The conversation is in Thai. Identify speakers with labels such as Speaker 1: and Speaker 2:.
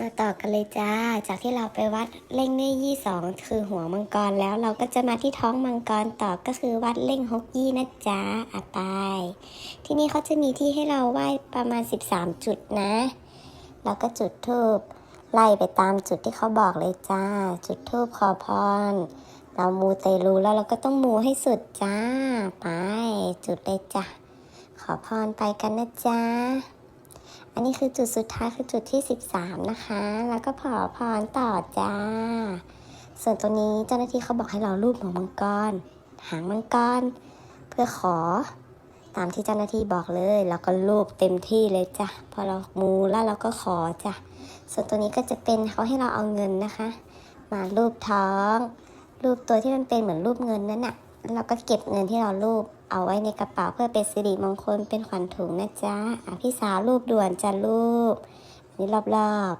Speaker 1: มาต่อกันเลยจ้า จากที่เราไปวัดเล่งเน่ยี่สองคือหัวมังกรแล้วเราก็จะมาที่ท้องมังกรต่อก็คือวัดเล่งฮกยี่นะจ๊ะอะไปที่นี่เขาจะมีที่ให้เราไหว้ประมาณ 13 จุดนะแล้วก็จุดธูปไล่ไปตามจุดที่เขาบอกเลยจ้า จุดธูปขอพร เรามูเตลูแล้วเราก็ต้องมูให้สุดจ้า ไป จุดเลยจ้ะขอพรไปกันนะจ๊ะ อันนี้คือจุดสุดท้ายคือจุดที่ 13 นะคะ แล้วก็ขอพรต่อจ้า ส่วนตัวนี้เจ้าหน้าที่เขาบอกให้เรารูปหัวมังกร หางมังกร เพื่อขอตามที่เจ้าหน้าที่บอกเลย แล้วก็รูปเต็มที่เลยจ้ะ พอเรามูแล้วเราก็ขอจ้ะ ส่วนตัวนี้ก็จะเป็นเขาให้เราเอาเงินนะคะ มารูปท้อง รูปตัวที่มันเป็นเหมือนรูปเงินนั่นน่ะแล้ว เราก็เก็บเงินที่เรารูปเอาไว้ในกระเป๋าเพื่อเป็นสิริมงคลเป็นขวัญถุงนะจ๊ะพี่สาวรูปด่วนจะรูปอันนี่รอบๆ